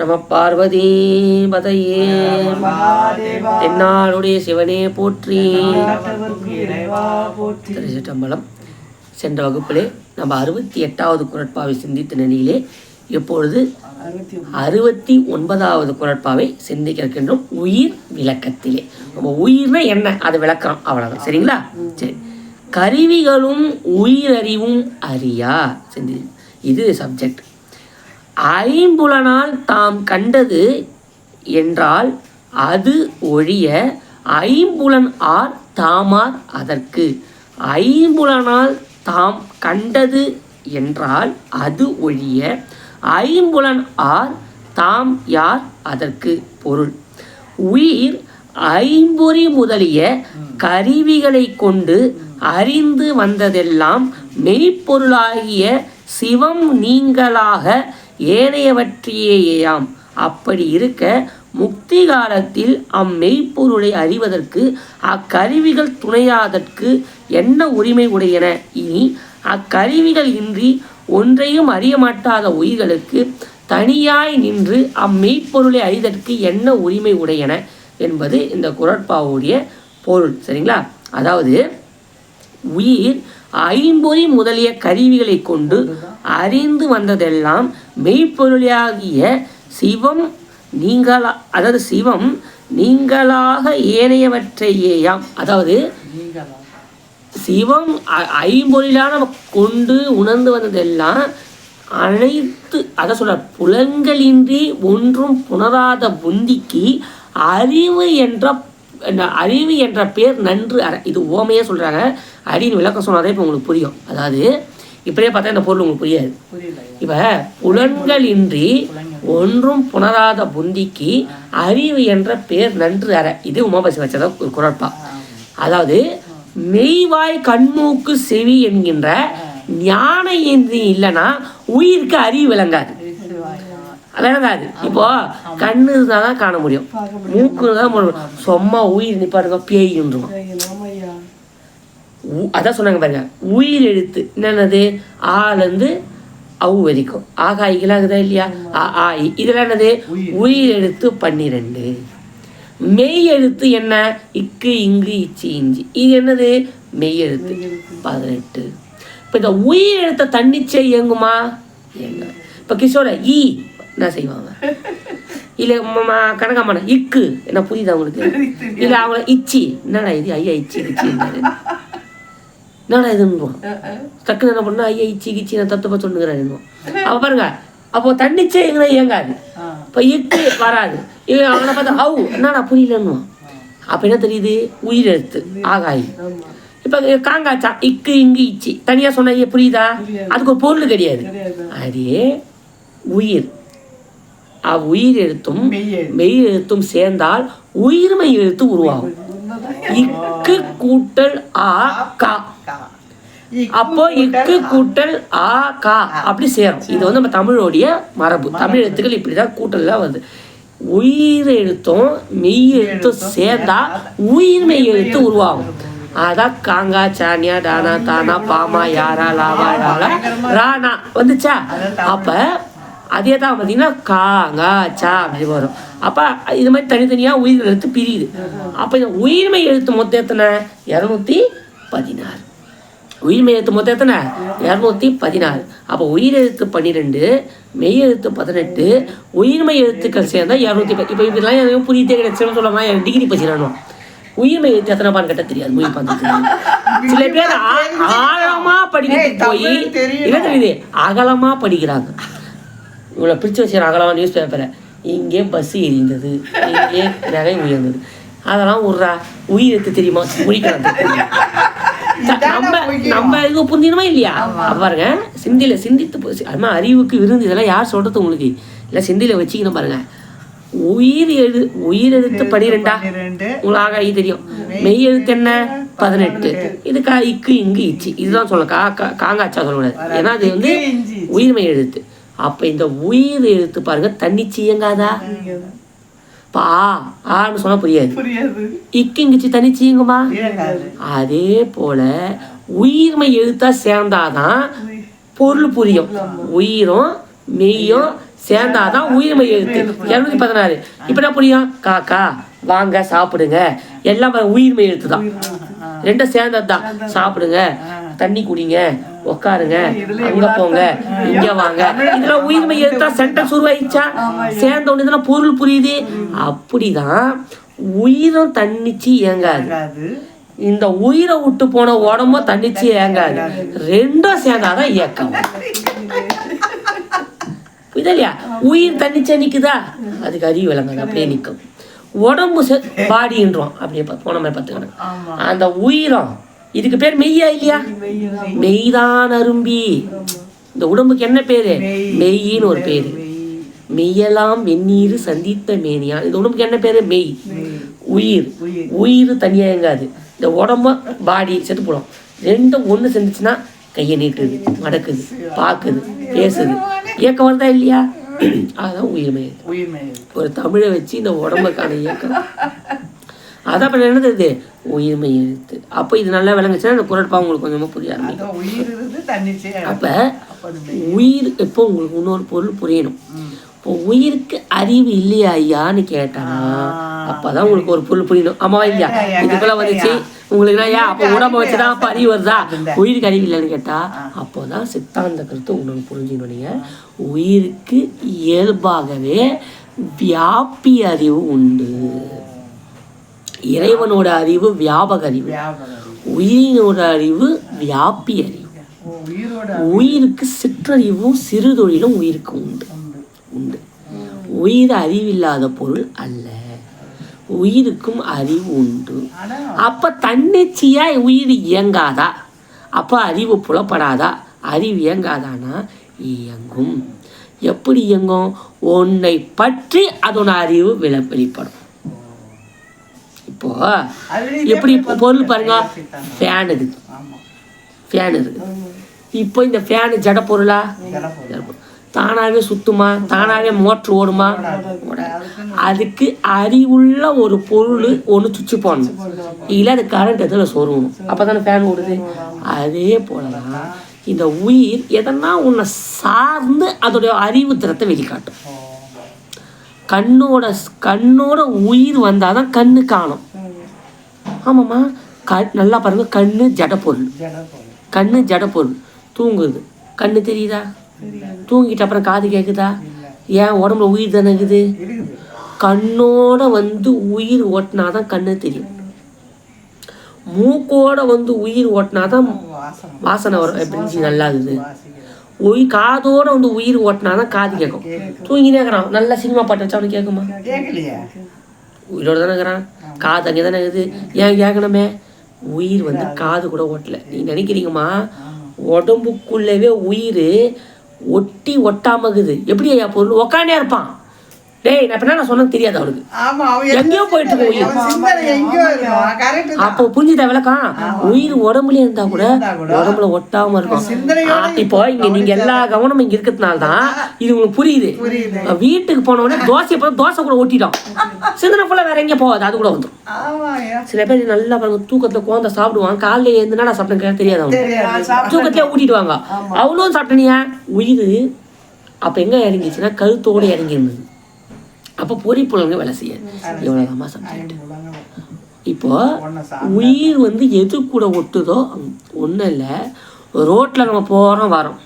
நம பார்வதி பதையே தென்னாளுடைய சிவனே போற்றி. திருச்சிற்றம்பலம் சென்ற வகுப்பிலே நம்ம அறுபத்தி எட்டாவது குரட்பாவை சிந்தித்த நிலையிலே இப்பொழுது அறுபத்தி ஒன்பது. அறுபத்தி ஒன்பதாவது குரட்பாவை சிந்திக்க இருக்கின்றோம் உயிர் விளக்கத்திலே. நம்ம உயிர்னா என்ன? அது விளக்கம் அவ்வளவுதான். சரிங்களா? சரி. கருவிகளும் உயிரறிவும் அறியா? சிந்தி இது சப்ஜெக்ட் ஐம்புலனால் தாம் கண்டது என்றால் அது ஒழிய ஐம்புலன் ஆர் தாமார் அதற்கு. ஐம்புலனால் தாம் கண்டது என்றால் அது ஒழிய ஐம்புலன் ஆர் தாம் யார் அதற்கு பொருள். உயிர் ஐம்பொறி முதலிய கருவிகளை கொண்டு அறிந்து வந்ததெல்லாம் மெய்ப்பொருளாகிய சிவம் நீங்களாக ஏனையவற்றையேயாம். அப்படி இருக்க முக்தி காலத்தில் அம்மெய்ப்பொருளை அறிவதற்கு அக்கருவிகள் துணையாதற்கு என்ன உரிமை உடையன? இனி அக்கருவிகள் இன்றி ஒன்றையும் அறிய மாட்டாத உயிர்களுக்கு தனியாய் நின்று அம்மெய்ப்பொருளை அறிதற்கு என்ன உரிமை உடையன? என்பது இந்த குரட்பாவுடைய பொருள். சரிங்களா? அதாவது உயிர் ஐம்பொறி முதலிய கருவிகளை கொண்டு அறிந்து வந்ததெல்லாம் மெய்ப்பொருளியாகிய சிவம் நீங்களா அதாவது சிவம் நீங்களாக ஏனையவற்றையேயாம். அதாவது சிவம் ஐ- நம்ம கொண்டு உணர்ந்து வந்ததெல்லாம் அனைத்து அதை சொல்ற புலன்களின்றி ஒன்றும் புணராத புந்திக்கு அறிவு என்ற அறிவு என்ற பேர் நன்று. அற இது ஓமையே சொல்கிறாங்க அறின்னு விளக்கம் சொன்னாதான் இப்போ உங்களுக்கு புரியும். அதாவது இப்படியே பார்த்தா இந்த பொருள் உங்களுக்கு புரியாது. இப்ப புலன்களின்றி ஒன்றும் புணராத புந்திக்கு அறிவு என்ற பேர் நன்று அற. இது உமாபசி வச்சத ஒரு குரட்பா அதாவது மெய்வாய் கண்மூக்கு செவி என்கின்ற ஞான இந்திரி இல்லைன்னா உயிருக்கு அறிவு விளங்காது. விளங்காது. இப்போ கண்ணு இருந்தால் தான் காண முடியும். மூக்கு தான் சும்மா உயிர் நிப்பாருங்க உ- அதான் சொன்னாங்க பாருங்க. உயிர் எழுத்து என்னென்னது? ஆலேருந்து அவு வரைக்கும். ஆகா இகலாகுதா இல்லையா? ஆ ஆ. இதெல்லாம் என்னது? உயிர். எழுத்து பன்னிரெண்டு. மெய் எழுத்து என்ன? இக்கு இங்கு இச்சி இஞ்சி. இது என்னது? மெய் எழுத்து பதினெட்டு. இப்போ இந்த உயிர் எழுத்த தன்னிச்சை இயங்குமா? இயங்க இப்போ கிஷோர ஈ என்ன செய்வாங்க? இல்லை கனகாமன இக்கு. என்ன புரியுதா உங்களுக்கு? இல்லை அவங்கள இச்சி. என்னடா இது? ஐயா இச்சி இச்சி என்னடா இதுன்னுவான் டக்குன்னு என்ன பண்ணா ஐயா இச்சி கிச்சி நான் தத்துவ சொல்லுங்கிறாரு அப்ப பாருங்க அப்போ தன்னிச்சை எங்கே இயங்காது. இப்போ இக்கு வராது. அவனை பார்த்தா ஹவு என்னடா புரியலன்னுவான் அப்போ என்ன தெரியுது? உயிர் எழுத்து ஆகாயி இப்போ காங்காச்சா இக்கு இங்கு இச்சி. தனியாக சொன்ன ஐயா புரியுதா? அதுக்கு ஒரு பொருள் கிடையாது. அதே உயிர். அவ் உயிர் எழுத்தும் மெய் எழுத்து. மெய் எழுத்தும் சேர்ந்தால் உயிர்மை எழுத்து உருவாகும். இக்கு கூட்டல் ஆ கா. அப்போ இக்கு கூட்டல் ஆ கா அப்படி சேரும். இது வந்து நம்ம தமிழோடைய மரபு. தமிழ் எழுத்துக்கள் இப்படிதான் கூட்டல்லாம் வருது. உயிர் எழுத்தும் மெய் எழுத்தும் சேர்ந்தா உயிர்மெய் எழுத்து உருவாகும். அதான் காங்கா சானியா டானா தானா பாமா யாரா லாவா லாலா ராணா வந்துச்சா? அப்ப அதே தான் பார்த்தீங்கன்னா கா சா அப்படி வரும். அப்போ இது மாதிரி தனித்தனியாக உயிர் எழுத்து பிரியுது. அப்போ இந்த உயிர்மை எழுத்து மொத்தம் எத்தனை? இரநூத்தி பதினாறு. உயிர்மெய் எழுத்து மொத்தம் எத்தனை? இரநூத்தி பதினாறு. அப்போ உயிர் எழுத்து பன்னிரெண்டு மெய் எழுத்து பதினெட்டு உயிர்மை எழுத்துக்கள் சேர்ந்தா இரநூத்தி பத்து இப்போ இதெல்லாம் எனக்கு புரியுதே கிடையாது. சில சொல்லலாம் எனக்கு டிகிரி பச்சிடணும் உயிர்மை எழுத்து எத்தனை பான்னு கேட்டால் தெரியாது மொழி பார்த்து சில பேர் ஆ- ஆழமா படிக்கிறதுக்கு போய். என்ன தெரியுது? அகலமா படிக்கிறாங்க. இவங்களை பிடிச்சி வச்சு அகலமா நியூஸ் பேப்பரை இங்கே பஸ் எரிந்தது. இங்கே நகை உயர்ந்தது. அதெல்லாம் விட்றா உயிர் எடுத்து தெரியுமா? முடிக்கலாம் நம்ம நம்ம இது புரிஞ்சிடுமா இல்லையா? பாருங்க சிந்தில சிந்தித்து அது மாதிரி அறிவுக்கு விருந்து இதெல்லாம் யார் சொல்றது உங்களுக்கு? இல்லை சிந்தில வச்சுக்கணும் பாருங்க. உயிர் எழு உயிர் எழுத்து பனிரெண்டா? உங்களுக்கு ஆகாயி தெரியும். மெய் எழுத்து என்ன? பதினெட்டு. இது கா இக்கு இங்கு இச்சி. இதுதான் சொல்ல கா காங்காச்சா சொல்லக்கூடாது. ஏன்னா அது வந்து. உயிர்மை எழுத்து. அப்ப இந்த உயிர் எழுத்து பாருங்க தன்னிச்சு இயங்காதா? பா ஆன்னு சொன்னா புரியாது. புரியாது. இக்கு இங்கிச்சு தனிச்சு இயங்குமா அதே போல உயிர்மை எழுத்தா சேர்ந்தாதான் பொருள் புரியும். உயிரும் மெய்யும் சேர்ந்தாதான் உயிர்மை எழுத்து. இரநூத்தி பதினாறு. இப்போ என்ன புரியும்? காக்கா வாங்க சாப்பிடுங்க. எல்லாம் உயிர்மை எழுத்து தான் ரெண்டும் சேர்ந்தது தான் சாப்பிடுங்க. தண்ணி குடிங்க. உட்காருங்க அங்க போங்க. இங்க வாங்க. இதெல்லாம் உயிர்மை எழுத்தா சென்டென்ஸ் உருவாயிச்சா சேர்ந்த உடனே இதெல்லாம் பொருள் புரியுது. அப்படிதான் உயிரும் தன்னிச்சு இயங்காது. இந்த உயிரை விட்டு போன உடம்பும் தன்னிச்சு இயங்காது. ரெண்டும் சேர்ந்தாதான் இயக்கம். புரியுதா இல்லையா உயிர் தன்னிச்சே நிக்குதா? அதுக்கு அறிவு விளங்காது. அப்படியே நிற்கும் உடம்பு பாடின்றோம் அப்படியே போன மாதிரி பார்த்துக்கணும். அந்த உயிரம் இதுக்கு பேர் மெய்யா இல்லையா? மெய்தான் அரும்பி. இந்த உடம்புக்கு என்ன பேரு? மெய்யின்னு ஒரு பேரு. மெய்யெல்லாம் வெந்நீர் சந்தித்த மேனியா இந்த உடம்புக்கு என்ன பேரு? மெய். உயிர். உயிர். தனியா எங்காது இந்த உடம்ப பாடி செத்து போடும். ரெண்டும் ஒன்று செஞ்சுச்சுன்னா கையை நீட்டுது மடக்குது பார்க்குது பேசுது. இயக்கம் வருதா இல்லையா? அதுதான் உயிர்மை உயிர்மை ஒரு தமிழை வச்சு இந்த உடம்புக்கான இயக்கம். அதான் அப்ப என்னது? இது உயிர்மை எழுத்து. அப்போ இது நல்லா விளங்குச்சுன்னா இந்த குரட்பா உங்களுக்கு கொஞ்சமாக புரிய ஆரம்பிக்கும். அப்போ உயிர் இப்போ உங்களுக்கு இன்னொரு பொருள் புரியணும்? இப்போ உயிருக்கு அறிவு இல்லையா ஐயான்னு கேட்டானா அப்பதான் உங்களுக்கு ஒரு பொருள் புரியணும். ஆமாவா இல்லையா இதுக்குள்ள வந்துச்சு. உங்களுக்கு ஐயா அப்போ உடம்ப வச்சுதான் அப்போ அறிவு வருதா? உயிருக்கு அறிவு இல்லைன்னு கேட்டா அப்போதான் சித்தாந்த கருத்து உங்களுக்கு புரிஞ்சுக்கணும் நீங்க. உயிருக்கு இயல்பாகவே வியாபி அறிவு உண்டு. இறைவனோட அறிவு வியாபக அறிவு. உயிரினோட அறிவு வியாபி அறிவு. உயிருக்கு சிற்றறிவும் சிறுதொழிலும் உயிருக்கு உண்டு. உண்டு. உயிர் அறிவில்லாத பொருள் அல்ல. உயிருக்கும் அறிவு உண்டு. அப்ப தன்னிச்சையா உயிர் இயங்காதா? அப்ப அறிவு புலப்படாதா? அறிவு இயங்காதானா? இயங்கும். எப்படி இயங்கும்? உன்னை பற்றி அதோட அறிவு வெளிப்படும். இப்போ. அதுலயும் எப்படி பொருள் பாருங்க. ஃபேன் இருக்குது ஃபேன் இருக்குது இப்போ இந்த ஃபேனு ஜட பொருளா. தானாகவே சுத்துமா? தானாகவே மோட்ரு ஓடுமா? அதுக்கு அறிவுள்ள ஒரு பொருள் ஒன்று சுவிட்ச் போடணும். இல்லை அது கரண்ட் எதில் சொருகணும்? அப்போ தானே ஃபேன் ஓடுது. அதே போலதான் இந்த உயிர் எதனா உன்னை சார்ந்து அதோடைய அறிவு திறத்தை வெளிக்காட்டும். கண்ணோட கண்ணோட உயிர் வந்தால் தான் கண்ணு காணும். ஆமாம்மா. க நல்லா பாருங்க. கண்ணு ஜட பொருள். ஜலப்பொருள். கண்ணு ஜட பொருள். தூங்குது. கண்ணு தெரியுதா? தூங்கிட்ட அப்புறம் காது கேட்குதா ஏன் உடம்புல உயிர் தானே இருக்குது இருக்குது? கண்ணோட வந்து உயிர் ஓட்டினாதான் கண்ணு தெரியும். மூக்கோட வந்து உயிர் ஓட்டினாதான் வாசனை. வாசனை வரும். எப்படி நல்லா இருக்குது? உயிர் காதோட வந்து உயிர் ஓட்டினாதான் காது கேட்கும் தூங்கினே இருக்கிறான் நல்ல சினிமா பாட்டு வச்சா அவனுக்கு கேட்குமா உயிரோட தானே இருக்கிறான். காது அங்கே தானே இருக்குது. ஏன் கேட்கணுமே உயிர் வந்து காது. கூட ஓட்டல. நீ நினைக்கிறீங்கம்மா? உடம்புக்குள்ளவே உயிர் ஒட்டி ஒட்டாம இருக்குது. எப்படி ஐயா பொருள்? உக்காண்டே இருப்பான். டேய் நான் இப்ப நான் சொன்னது தெரியாது அவனுக்கு ஆமா எங்கேயோ போயிட்டு இருக்கும். அப்போ புரிஞ்சுதா விளக்கம்? உயிர் உடம்புலயே இருந்தா கூட உடம்புல ஒட்டாம இருக்கும். இப்போ இங்க நீங்க எல்லா கவனமும் இங்க இருக்கிறதுனால தான் இது உங்களுக்கு புரியுது. புரியுது. வீட்டுக்கு போன உடனே தோசையை பார்த்து தோசை கூட ஒட்டிட்டோம் சிந்தனை ஃபுல்லா வேற எங்கேயும் போகாது. அது கூட வந்துடும் சில பேர் நல்லா பாருங்க தூக்கத்துல குழந்தை சாப்பிடுவான். காலையில எழுந்துனா நான் சாப்பிட்டேன் தெரியாது தெரியாது. தூக்கத்திலே ஊட்டிடுவாங்க. அவ்வளோ சாப்பிட்டனியா. உயிர் அப்ப எங்க இறங்கிச்சுன்னா கழுத்தோட இறங்கி இருந்தது அப்ப பொறிப்புலங்க வேலை செய்ய இவ்வளவுதாம்மா சப்ஜெக்ட் இப்போ ஒன்ன சா உயிர் வந்து எது கூட ஒட்டுதோ ஒன்றும் இல்லை ரோட்டில் நம்ம போகிறோம் வரோம்.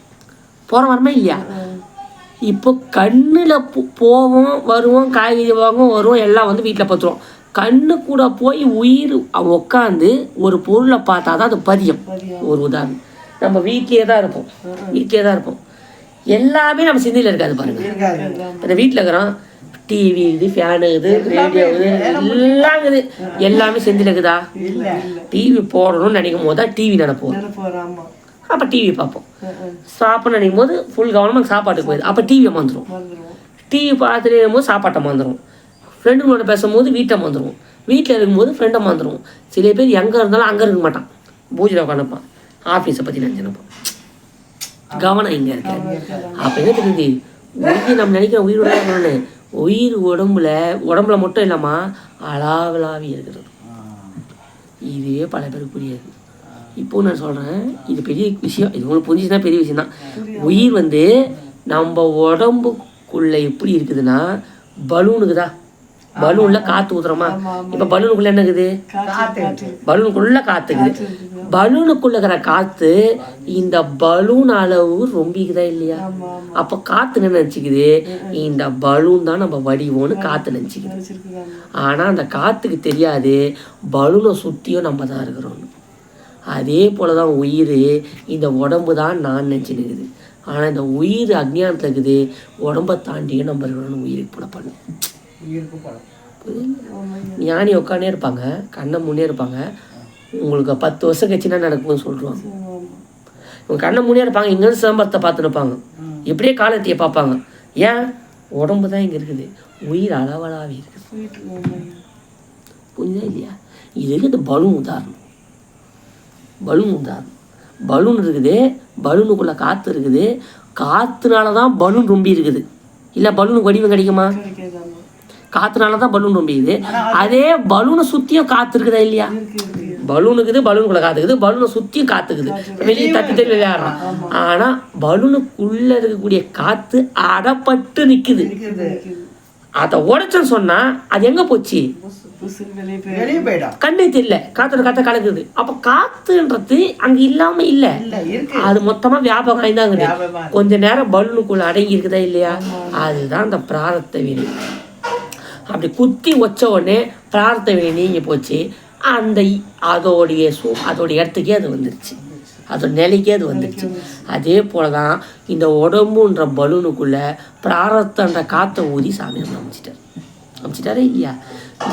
போகிறோம் வரோமா இல்லையா? இப்போ கண்ணில் போவோம் வருவோம் காய்கறி வாங்குவோம் வருவோம் எல்லாம் வந்து வீட்டில் பத்துருவோம். கண்ணு கூட போய் உயிர் உட்காந்து ஒரு பொருளை பார்த்தா தான் அது பதியம். ஒரு உதாரணம். நம்ம வீட்லேயே தான் இருப்போம். வீட்லேயே தான் இருப்போம். எல்லாமே நம்ம சிந்தையில் இருக்காது பாருங்க. இருக்காது. அந்த வீட்டில் இருக்கிறோம் டிவி இது ஃபேனு இது ரேடியோ இது எல்லாம் இருக்குது. எல்லாமே செந்தில் இருக்குதா டிவி போடணும்னு நினைக்கும் போது தான் டிவி நினைப்போம். அப்போ டிவி பார்ப்போம். சாப்பிட்ணும் நினைக்கும் போது ஃபுல் கவனமாக சாப்பாட்டுக்கு போயிடுது அப்போ டிவியை வந்துருவோம் டிவி பார்த்துட்டு இருக்கும்போது சாப்பாட்டை வந்துடும் ஃப்ரெண்டுங்களோட பேசும்போது வீட்டை வந்துடும் வீட்டில் இருக்கும்போது ஃப்ரெண்டை வந்துடும் சில பேர் எங்கே இருந்தாலும் அங்கே இருக்க மாட்டான். பூஜையில் உட்காந்துப்பான் ஆஃபீஸை பற்றி நினச்சினப்பான் கவனம் இங்கே இருக்காது அப்போ என்ன தெரியுது? உயிர் நம்ம நினைக்கிற உயிரோட உயிர் உடம்புல உடம்புல மட்டும் இல்லாமா அளாவலாவி இருக்கிறது. இதுவே பல பேருக்கு புரியாது இப்போ நான் சொல்கிறேன் இது பெரிய விஷயம். இது உங்களுக்கு புரிஞ்சுச்சுன்னா பெரிய விஷயம் தான் உயிர் வந்து நம்ம உடம்பு பலூனுக்குள்ள எப்படி இருக்குதுன்னா பலூனுக்குதா. பலூன்ல காத்து ஊத்துறோமா? இப்ப பலூனுக்குள்ள என்ன இருக்குது. பலூனுக்குள்ள காத்துக்குது பலூனுக்குள்ள இருக்கிற காத்து இந்த பலூன் அளவு ரொம்பிக்குதா இல்லையா? அப்ப காத்து என்ன நினைச்சுக்குது? இந்த பலூன் தான் நம்ம வடிவோம்னு காத்து நினைச்சுக்குது. ஆனா அந்த காத்துக்கு தெரியாது பலூனை சுத்தியும் நம்ம தான் இருக்கிறோம்னு அதே போலதான் உயிர் இந்த உடம்பு தான் நான் நினச்சினுக்குது ஆனா இந்த உயிர் அஜ்ஞானத்துல இருக்குது உடம்ப தாண்டியும் நம்ம இருக்கணும்னு உயிருக்கு புல பண்ணு. படம். ஞானி உட்காந்தே இருப்பாங்க கண்ணை முன்னே இருப்பாங்க. உங்களுக்கு பத்து வருஷம் கழிச்சுன்னா நடக்கும்னு சொல்லுவாங்க இவங்க கண்ணை முன்னே இருப்பாங்க இங்கேருந்து சிதம்பரத்தை பார்த்து இருப்பாங்க. இப்படியே காலத்தையை பார்ப்பாங்க. ஏன்? உடம்பு தான் இங்கே இருக்குது. உயிர் அளவலாவே இருக்குது. புரியுதா இல்லையா? இதுக்கு இந்த பலூன் உதாரணம்? பலூன் உதாரணம். பலூன் இருக்குது பலூனுக்குள்ளே காற்று இருக்குது. காற்றுனால தான் பலூன் ரொம்பி இருக்குது. இல்லை பலூனுக்கு வடிவம் கிடைக்குமா? காற்றுனால தான் பலூன் ரொம்பிக்குது அதே பலூனை சுற்றியும் காற்று இருக்குதா இல்லையா? பலூனுக்குது பலூனுக்குள்ள காத்துக்குது. பலூனை சுற்றியும் காத்துக்குது. வெளியே தட்டி தட்டி விளையாடுறோம் ஆனால் பலூனுக்குள்ள இருக்கக்கூடிய காற்று அடப்பட்டு நிற்குது அதை உடைச்சோன்னு சொன்னா அது எங்க போச்சு? கண்ணே தெரியல. காத்தோட காத்த கலக்குது. அப்ப காத்துன்றது அங்க இல்லாம இல்ல. அது மொத்தமா வியாபகம் இருக்கு. கொஞ்ச நேரம் பலூனுக்குள்ள அடங்கி இருக்குதா இல்லையா அதுதான் அந்த பிராரத்த வினை அப்படி குத்தி வச்ச உடனே பிரார்த்தனை நீங்கி போச்சு. அந்த அதோடைய சூ அதோடைய இடத்துக்கே அது வந்துருச்சு. அதோட நிலைக்கே அது வந்துருச்சு. அதே போல தான் இந்த உடம்புன்ற பலூனுக்குள்ளே பிராரத்தன்ற காற்றை ஊதி சாமி நம்ம அமைச்சிட்டார். அமைச்சிட்டாரே இல்லையா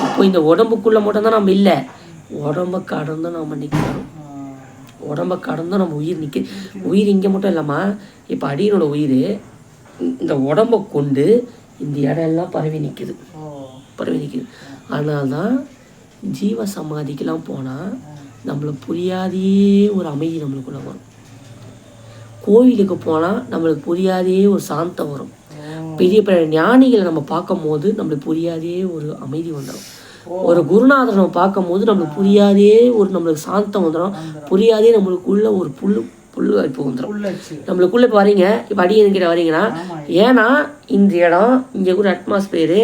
இப்போ இந்த உடம்புக்குள்ளே மட்டும்தான் நம்ம இல்லை. உடம்பு கடந்தும் நம்ம நிற்கிறோம் உடம்ப கடந்தும் நம்ம உயிர் நிற்க உயிர் இங்கே மட்டும் இல்லைம்மா இப்போ அடியனோட உயிர் இந்த உடம்ப கொண்டு இந்த இடம் எல்லாம் பரவி நிற்குது பரவி நிற்குது அதனால தான் ஜீவ சமாதிக்கெல்லாம் போனால் நம்மளை புரியாதே ஒரு அமைதி நம்மளுக்குள்ள வரும். கோவிலுக்கு போனால் நம்மளுக்கு புரியாதே ஒரு சாந்தம் வரும். பெரிய பெரிய ஞானிகளை நம்ம பார்க்கும் போது நம்மளுக்கு புரியாதே ஒரு அமைதி வந்துடும். ஒரு குருநாதரை நம்ம பார்க்கும் போது நம்மளுக்கு புரியாதே ஒரு நம்மளுக்கு சாந்தம் வந்துடும். புரியாதே நம்மளுக்குள்ள ஒரு புல்லு புல்லு வாய்ப்பு வந்துடும் நம்மளுக்குள்ள இப்போ வரீங்க இப்போ அடியன்கிட்ட வரீங்கன்னா ஏன்னா இந்த இடம் இங்கே கூட அட்மாஸ்பியரு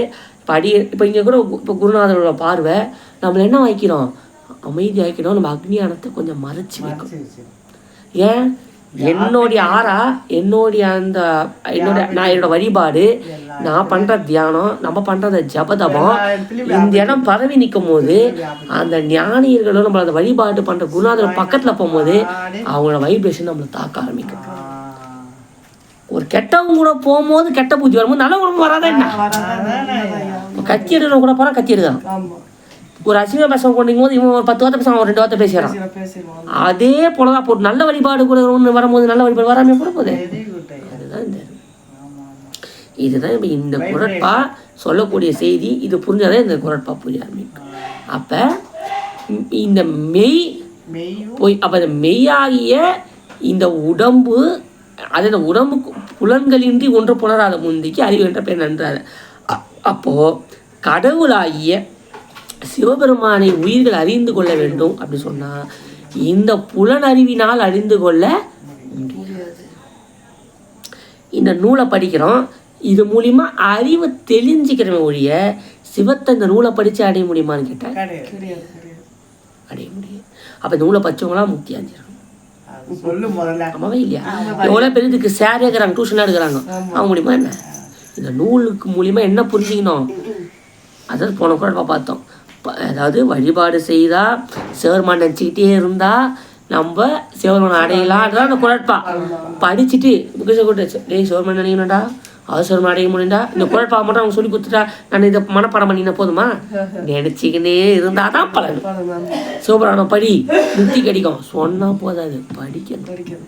அடி இப்போ இங்கே கூட இப்போ குருநாதரோட பார்வை நம்மள என்ன வைக்கிறோம் அமைதி ஆக்கிடும் நம்ம அக்னியானத்தை கொஞ்சம் மறைச்சு வைக்கும் ஏன்? என்னுடைய ஆறா என்னுடைய அந்த என்னோட நான் என்னோட வழிபாடு நான் பண்ற தியானம் நம்ம பண்ற ஜபதபம். இந்த இடம் பரவி நிற்கும் போது அந்த ஞானியர்களும் நம்மள அந்த வழிபாடு பண்ற குருநாதர் பக்கத்துல போகும்போது அவங்களோட வைப்ரேஷன் நம்மளை தாக்க ஆரம்பிக்கும். ஒரு கெட்டவங்க கூட போகும்போது கெட்ட புத்தி வரும்போது நல்ல குணம் வராதா என்ன? கத்தி எடுக்கிறவங்க கூட போறா கத்தி எடுக்கிறான் ஒரு அசிங்க பேச கொண்டிருக்கும் போது இவன் ஒரு பத்து வார்த்தை பேசுவான் ஒரு ரெண்டு வார்த்தை பேசிடுவோம் அதே போலதான் இப்போ ஒரு நல்ல வழிபாடு கூட ஒன்று வரும்போது நல்ல வழிபாடு வராம கூட போகுது? அதுதான் இந்த இதுதான் இப்போ இந்த குரட்பா சொல்லக்கூடிய செய்தி. இது புரிஞ்சாதான் இந்த குரட்பா புரிய ஆரம்பிக்கும். அப்போ இந்த மெய் போய் அப்போ இந்த மெய்யாகிய இந்த உடம்பு அது இந்த உடம்புக்கு புலன்களின்றி ஒன்று புணராத முந்திக்கு அறிவு என்ற பேர் நன்றாது. அ- அப்போ கடவுளாகிய சிவபெருமானை உயிர்கள் அறிந்து கொள்ள வேண்டும் அப்படி சொன்னா இந்த புலனறிவினால் அறிந்து கொள்ள முடியாது. இந்த நூலை படிக்கிறோம். இது மூலியமா அறிவை தெளிஞ்சிக்கிறவன் ஒழிய சிவத்தை இந்த நூலை படிச்சு அடைய முடியுமான்னு கேட்டா கிடையாது. கிடையாது கிடையாது அடைய முடியும் அப்ப நூலை படிச்சவங்களாம் முக்தி அது சொல்லு முதல்ல ஆமாவே இல்லையா? எவ்வளோ பேர் இதுக்கு சேரே இருக்கிறாங்க டியூஷனாக எடுக்கிறாங்க. அவங்க முடியுமா என்ன? இந்த நூலுக்கு மூலியமா என்ன புரிஞ்சுக்கணும்? அதாவது போன கூட பார்த்தோம். அதாவது வழிபாடு செய்தா சிவருமான் நினச்சிக்கிட்டே இருந்தா நம்ம சிவருமான் அடையலான்றதான் அந்த குழப்பா படிச்சுட்டு புக்கிஷ கூட்டு டேய் சிவருமான் நினைக்கணும்டா. அது சிவருமான் அடைய முடியும்டா இந்த குழப்பா மட்டும் அவங்க சொல்லி கொடுத்துட்டா நான் இதை மனப்பாடம் பண்ணினா போதுமா? நினச்சிக்கினே பலன். படம் தான் சிவபுராணம் படி. முக்தி கிடைக்கும். சொன்னா போதாது. படிக்கணும்.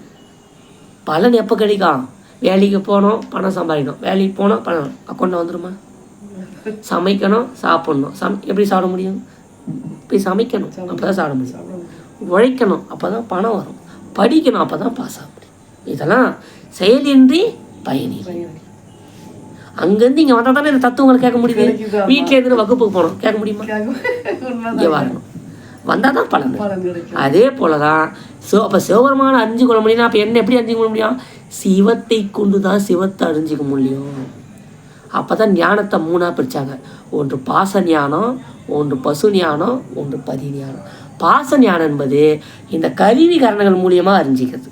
பலன் எப்போ கிடைக்கும்? வேலைக்கு போகணும் பணம் சம்பாதிக்கணும். வேலைக்கு போனோம் பணம். அக்கௌண்ட்டில் வந்துருமா? சமைக்கணும் சாப்பிடணும். சம் எப்படி சாப்பிட முடியும்? போய் சமைக்கணும். அப்போ தான் சாப்பிட முடியும். உழைக்கணும். அப்போ தான் பணம் வரும். படிக்கணும். அப்போ தான் பாஸ் ஆக முடியும். இதெல்லாம் செயலின்றி பயனில்லை அங்கேருந்து இங்கே வந்தால் தானே இந்த தத்துவங்களை கேட்க முடியுது? வீட்டில் இருந்து வகுப்புக்கு போகணும். கேட்க முடியுமா? இங்கே வரணும். வந்தால் தான் பலன் அதே போல தான் சிவ அப்போ சிவபெருமான அறிஞ்சு கொள்ள முடியும்னா அப்போ என்ன எப்படி அறிஞ்சிக்க முடியும்? சிவத்தை கொண்டு தான் சிவத்தை அறிஞ்சிக்க முடியும். அப்போ தான் ஞானத்தை மூணாக பிரித்தாங்க ஒன்று பாச ஞானம் ஒன்று பசு ஞானம் ஒன்று பதி ஞானம். பாச ஞானம் என்பது இந்த கருவி கரணங்கள் மூலியமாக அறிஞ்சிக்கிறது.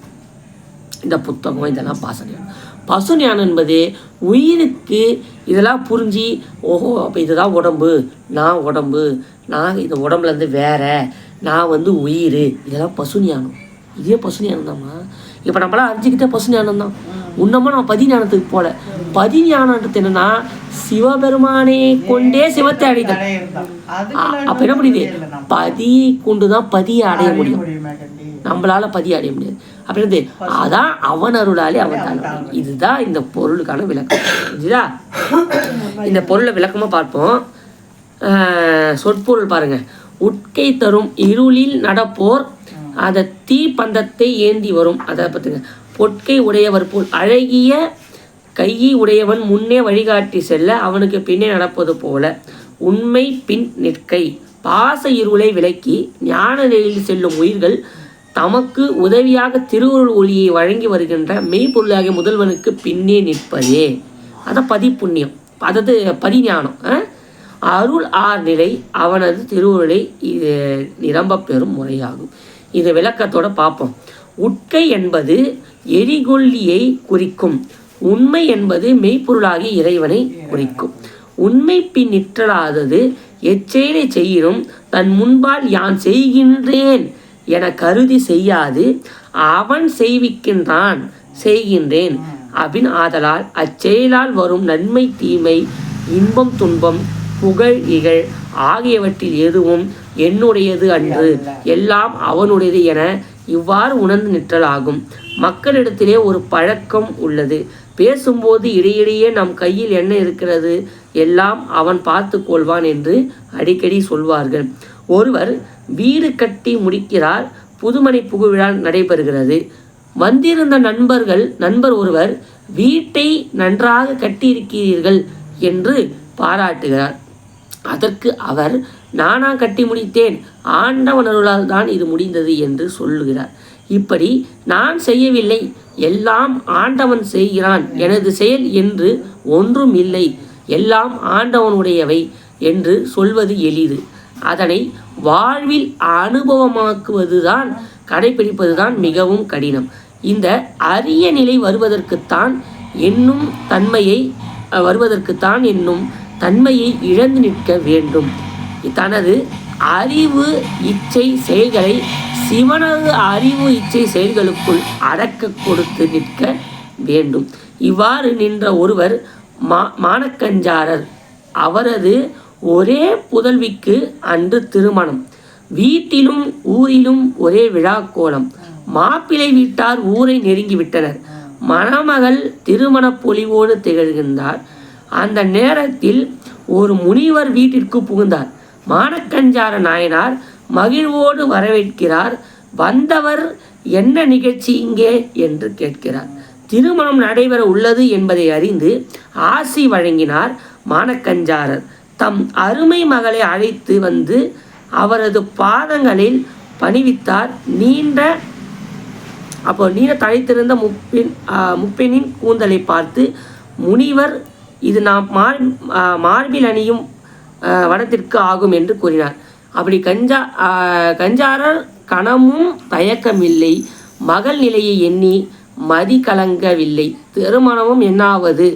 இந்த புத்தகம் இதெல்லாம் பாச ஞானம். பசு ஞானம் என்பது உயிருக்கு இதெல்லாம் புரிஞ்சு ஓஹோ அப்போ இதுதான் உடம்பு நான் உடம்பு நான் இந்த உடம்புலேருந்து வேற நான் வந்து உயிர். இதெல்லாம் பசு ஞானம் இதே பசு ஞானம் தாம்மா இப்போ நம்மளாம் அறிஞ்சிக்கிட்டே பசு ஞானம் தான் உன்னமா நம்ம பதி ஞானத்துக்கு போல. பதி ஞானன்றது என்னன்னா சிவபெருமானே கொண்டே சிவத்தை அடைதல். அப்ப என்ன புரியுது. பதி கொண்டு தான் பதியை அடைய முடியும்? நம்மளால பதி அடைய முடியாது அப்படின்றது அதான் அவன் அருளாலே அவன் தான் இதுதான் இந்த பொருளுக்கான விளக்கம். புரிஞ்சுதா? இந்த பொருளை விளக்கமா பார்ப்போம். ஆஹ் சொற்பொருள் பாருங்க. உட்கை தரும் இருளில் நடப்போர் அதை தீ பந்தத்தை ஏந்தி வரும். அதை பார்த்துங்க. பொட்கை உடையவர் போல் அழகிய கையை உடையவன் முன்னே வழிகாட்டி செல்ல அவனுக்கு பின்னே நடப்பது போல உண்மை பின் நிற்கை. பாச இருளை விலக்கி ஞான நிலையில் செல்லும் உயிர்கள் தமக்கு உதவியாக திருவுருள் ஒளியை வழங்கி வருகின்ற மெய்ப்பொருளாகிய முதல்வனுக்கு பின்னே நிற்பதே. அதான் பதிப்புண்ணியம். அதாவது பதிஞானம். ஆ? அருள் ஆர் நிலை அவனது திருவுருளை இது நிரம்ப பெறும் முறையாகும். இது விளக்கத்தோட பார்ப்போம் உட்கை என்பது எரிகொல்லியை குறிக்கும். உண்மை என்பது மெய்ப்பொருளாகிய இறைவனை குறிக்கும். உண்மை பின் நிற்றலாதது எச்செயலை செய்யினும் தன் முன்பால் யான் செய்கின்றேன். என கருதி செய்யாது. அவன் செய்விக்கின்றான் செய்கின்றேன். அபின் ஆதலால் அச்செயலால் வரும் நன்மை தீமை இன்பம் துன்பம் புகழ் இகழ் ஆகியவற்றில் எதுவும் என்னுடையது அன்று. எல்லாம் அவனுடையது என இவ்வாறு உணர்ந்து நிற்றலாகும். மக்களிடத்திலே ஒரு பழக்கம் உள்ளது. பேசும்போது இடையிடையே நம் கையில் என்ன இருக்கிறது? எல்லாம் அவன் பார்த்து கொள்வான் என்று அடிக்கடி சொல்வார்கள். ஒருவர் வீடு கட்டி முடிக்கிறார். புதுமனை புகுவிழா நடைபெறுகிறது. வந்திருந்த நண்பர்கள் நண்பர் ஒருவர் வீட்டை நன்றாக கட்டியிருக்கிறீர்கள் என்று பாராட்டுகிறார். அதற்கு அவர் நானா கட்டி முடித்தேன். ஆண்டவன் அருளால் தான் இது முடிந்தது என்று சொல்லுகிறார். இப்படி நான் செய்யவில்லை. எல்லாம் ஆண்டவன் செய்கிறான். எனது செயல் என்று ஒன்றும் இல்லை. எல்லாம் ஆண்டவனுடையவை என்று சொல்வது எளிது. அதனை வாழ்வில் அனுபவமாக்குவதுதான் கடைபிடிப்பதுதான் மிகவும் கடினம். இந்த அரிய நிலை வருவதற்குத்தான் என்னும் தன்மையை வருவதற்குத்தான் என்னும் தன்மையை இழந்து நிற்க வேண்டும். தனது அறிவு இச்சை செயல்களை சிவனது அறிவு இச்சை செயல்களுக்குள் அடக்க கொடுத்து நிற்க வேண்டும். இவ்வாறு நின்ற ஒருவர் மா மானக்கஞ்சாரர். அவரது ஒரே புதல்விக்கு அன்று திருமணம். வீட்டிலும் ஊரிலும் ஒரே விழாக்கோலம். மாப்பிள்ளை வீட்டார் ஊரை நெருங்கிவிட்டனர். மணமகள் திருமணப் பொலிவோடு திகழ்கின்றார். அந்த நேரத்தில் ஒரு முனிவர் வீட்டிற்கு புகுந்தார். மானக்கஞ்சார நாயனார் மகிழ்வோடு வரவேற்கிறார். வந்தவர் என்ன நிகழ்ச்சி இங்கே என்று கேட்கிறார். திருமணம் நடைபெற உள்ளது என்பதை அறிந்து ஆசி வழங்கினார் மானக்கஞ்சாரர். தம் அருமை மகளை அழைத்து வந்து அவரது பாதங்களில் பணிவித்தார். நீண்ட அப்போ நீண்ட தழைத்திருந்த முப்பின் முப்பெண்ணின் கூந்தலை பார்த்து முனிவர் இது நாம் மார் மார்பில் அணியும் ஆ, வனத்திற்கு ஆகும் என்று கூறினார். அப்படி கஞ்சா கஞ்சாரர் கணமும் தயக்கமில்லை. மகள் நிலையை எண்ணி மதி கலங்கவில்லை. திருமணமும் என்னாவது?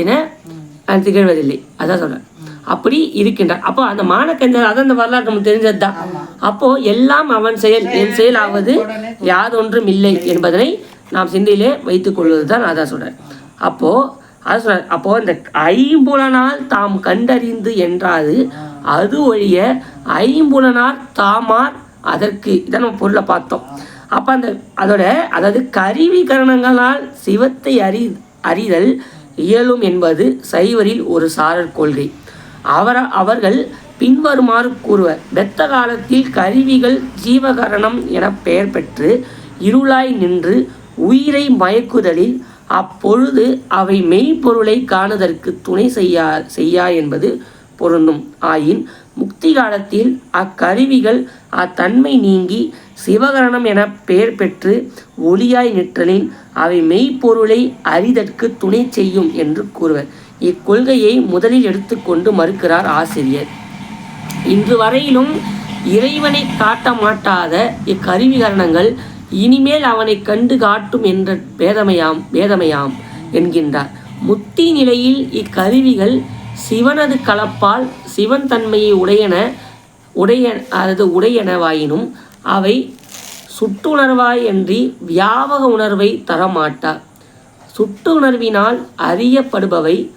என திகழ்வதில்லை அதான் சொல்றேன். அப்படி இருக்கின்றார். அப்போ அந்த மானக்கஞ்சர் அதான் அந்த வரலாறு நமக்கு தெரிஞ்சது தான் அப்போ எல்லாம் அவன் செயல் என் செயல் ஆவது யாதொன்றும் இல்லை என்பதனை நாம் சிந்தையிலே வைத்துக் கொள்வது தான் அதான் சொல்றேன். அப்போ அது சொல்ற அப்போ இந்த ஐம்புலனால் தாம் கண்டறிந்து என்றாது அது ஒழிய ஐம்புலனார் தாமார் அதற்கு இதான் நம்ம பொருளை பார்த்தோம். அப்போ அந்த அதோட அதாவது கருவி கரணங்களால் சிவத்தை அறி அறிதல் இயலும் என்பது சைவரில் ஒரு சாரர் கொள்கை. அவர் அவர்கள் பின்வருமாறு கூறுவர். வெத்த காலத்தில் கருவிகள் ஜீவகரணம் என பெயர் பெற்று இருளாய் நின்று உயிரை மயக்குதலில் அப்பொழுது அவை மெய்ப்பொருளை காணுதற்கு துணை செய்யா செய்யா என்பது பொருந்தும். ஆயின் முக்தி காலத்தில் அக்கருவிகள் அத்தன்மை நீங்கி சிவகரணம் என பெயர் பெற்று ஒளியாய் நிற்றலின் அவை மெய்ப்பொருளை அறிதற்கு துணை செய்யும் என்று கூறுவர். இக்கொள்கையை முதலில் எடுத்துக்கொண்டு மறுக்கிறார் ஆசிரியர். இன்று வரையிலும் இறைவனை காட்ட மாட்டாத இக்கருவிகரணங்கள் இனிமேல் அவனை கண்டு காட்டும் என்ற பேதமையாம் பேதமையாம் என்கின்றார். முத்தி நிலையில் இக்கருவிகள் சிவனது கலப்பால் சிவன் தன்மையை உடையன உடைய அதாவது உடையனவாயினும் அவை சுட்டுணர்வாய் அன்றி வியாபக உணர்வை தரமாட்டா சுட்டுணர்வினால் அறியப்படுபவை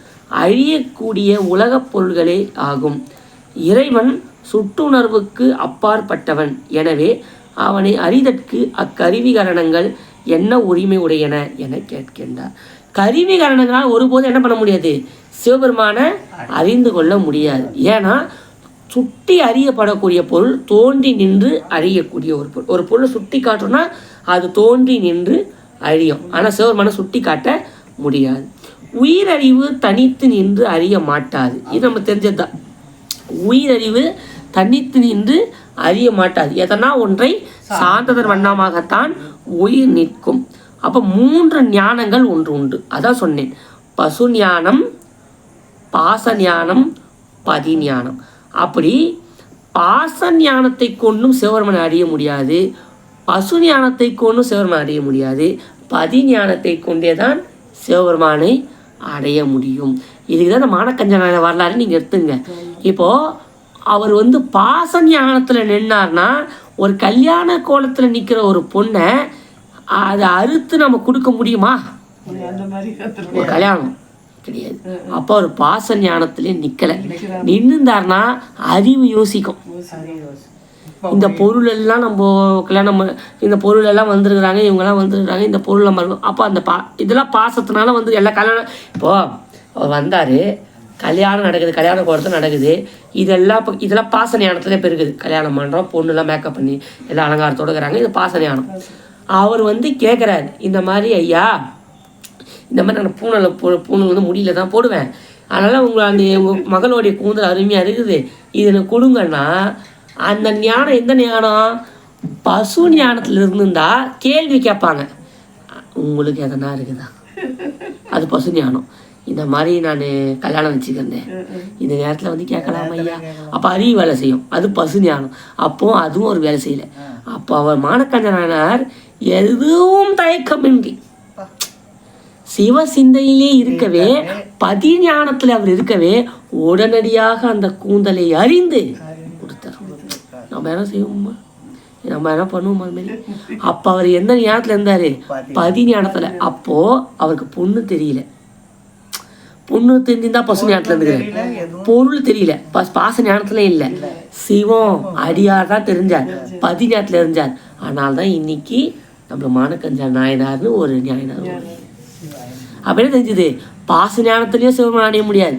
அழியக்கூடிய உலகப் பொருள்களே ஆகும். இறைவன் சுட்டுணர்வுக்கு அப்பாற்பட்டவன். எனவே அவனை அறிதற்கு அக்கருவிகரணங்கள் என்ன உரிமை உடையன என கேட்கின்றார். கருவிகரணங்களால் ஒருபோதும் என்ன பண்ண முடியாது? சிவபெருமான அறிந்து கொள்ள முடியாது. ஏன்னா சுட்டி அறியப்படக்கூடிய பொருள் தோன்றி நின்று அழியக்கூடிய ஒரு பொருள். ஒரு பொருளை சுட்டி காட்டுறோன்னா அது தோன்றி நின்று அழியும் ஆனால் சிவபெருமானை சுட்டி காட்ட முடியாது. உயிரறிவு தனித்து நின்று அறிய மாட்டாது. இது நம்ம தெரிஞ்சது தான் உயிரறிவு தனித்து நின்று அறிய மாட்டாது. எதனா ஒன்றை சார்ந்ததன் வண்ணமாகத்தான் உயிர் நிற்கும். அப்போ மூன்று ஞானங்கள் ஒன்று உண்டு. அதான் சொன்னேன். பசு ஞானம் பாச ஞானம் பதி ஞானம் அப்படி பாச ஞானத்தை கொண்டும் சிவபெருமனை அறிய முடியாது. பசு ஞானத்தை கொண்டும் சிவபெருமனை அறிய முடியாது. பதி ஞானத்தை கொண்டே தான் சிவபெருமானை அடைய முடியும். இதுக்கு தான் இந்த மானக்கஞ்சன வரலாறு நீங்கள் எடுத்துங்க. இப்போது அவர் வந்து பாச ஞானத்தில் நின்னார்னா ஒரு கல்யாண கோலத்தில் நிற்கிற ஒரு பொண்ணை அதை அறுத்து நம்ம கொடுக்க முடியுமா? ஒரு கல்யாணம். கிடையாது அப்போ அவர் பாச ஞானத்திலே நிக்கல. நின்றுந்தாருன்னா அறிவு யோசிக்கும். இந்த பொருள் எல்லாம் நம்ம கல்யாணம் இந்த பொருள் எல்லாம் வந்திருக்கிறாங்க இவங்கெல்லாம் வந்திருக்கிறாங்க இந்த பொருள் நம்ம. அப்போ அந்த பா இதெல்லாம் பாசத்தினால வந்து எல்லா கல்யாணம் இப்போ அவர் வந்தார் கல்யாணம் நடக்குது கல்யாண கோலத்தில் நடக்குது. இதெல்லாம் இப்போ இதெல்லாம் பாச ஞானத்துல இப்போ இருக்குது கல்யாணம் பண்ணுறோம் பொண்ணுலாம் மேக்கப் பண்ணி எல்லாம் அலங்காரத்தோடு இருக்கிறாங்க இது பாச ஞானம். அவர் வந்து கேட்குறாரு இந்த மாதிரி ஐயா இந்த மாதிரி நான் பூனலை போ பூனல் வந்து முடியல தான் போடுவேன். அதனால் உங்களை அந்த உங்கள் மகளுடைய கூந்தல் அருமையாக இருக்குது. இது எனக்கு கொடுங்கன்னா அந்த ஞானம் எந்த ஞானம்? பசு ஞானத்தில் இருந்திருந்தா கேள்வி கேட்பாங்க. உங்களுக்கு எதனா இருக்குதா? அது பசு ஞானம். இந்த மாதிரி நான் கல்யாணம் வச்சுக்கிறேன் இந்த நேரத்தில் வந்து கேட்கலாம் ஐயா. அப்போ அறிவு வேலை செய்யும். அது பசு ஞானம். அப்போ அதுவும் ஒரு வேலை செய்யலை. அப்போ அவர் மானக்கஞ்சனானார் எதுவும் தயக்கமின்றி சிவ சிந்தையிலே இருக்கவே. பதி ஞானத்தில் அவர் இருக்கவே உடனடியாக அந்த கூந்தலை அறிந்து கொடுத்தார். நம்ம என்ன செய்வோமா நம்ம என்ன பண்ணுவோம் அது மாதிரி அப்போ அவர் எந்த ஞானத்தில் இருந்தார்? பதி ஞானத்தில் அப்போது அவருக்கு பொண்ணு தெரியல. பொண்ணு தெரிஞ்சிருந்தா பசு ஞானத்தில் இருந்துக்கிறார் பொருள் தெரியல. பஸ் பாச ஞானத்துல இல்லை. சிவம் அடியார் தான் தெரிஞ்சார். பதி ஞானத்தில் இருந்தார். ஆனால் தான் இன்னைக்கு நம்ம மானக்கஞ்சா நாயனார்னு ஒரு உண்டு. அப்ப என்ன தெரிஞ்சுது பாச ஞானத்துலேயும் சிவம் அடைய முடியாது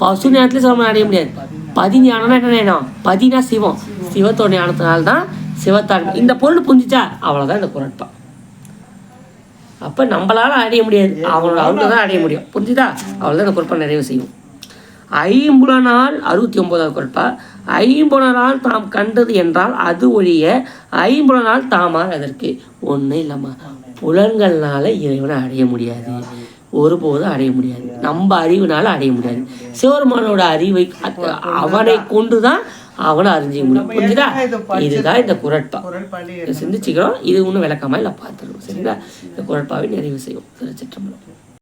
பசு ஞானத்துலேயும் சிவம் அடைய முடியாது பதி ஞானம்னா என்ன ஞானம் பதினா சிவம் சிவத்தோட ஞானத்தினால தான் சிவத்தான் இந்த பொருள் புரிஞ்சிச்சா அவ்வளோதான் இந்த குரட்பா அப்போ நம்மளால அடைய முடியாது அவங்களோட அவங்க தான் அடைய முடியும் புரிஞ்சுதா அவ்வளோதான் இந்த குரட்பா நிறைவு செய்யும் ஐம்புலனால் அறுபத்தி ஒன்பதாவது குரட்பா ஐம்புலனால் தாம் கண்டது என்றால் அது ஒழிய ஐம்புலனால் தாமால் அதற்கு ஒன்றும் இல்லைம்மா புலன்கள்னால இறைவனை அடைய முடியாது ஒருபோதும் அடைய முடியாது. நம்ம அறிவுனால அடைய முடியாது. சிவருமானோட அறிவை அவனை கொண்டு தான் அவனை அறிஞ்சிக்க முடியும். புரிஞ்சுதா? இதுதான் இந்த குரட்பா. சிந்திச்சுக்கிறோம். இது ஒன்றும் விளக்கமா இல்லை பார்த்துருவோம். சரிங்களா? இந்த குரட்பாவை நிறைவு செய்வோம். திருச்சிற்றம்பலம்.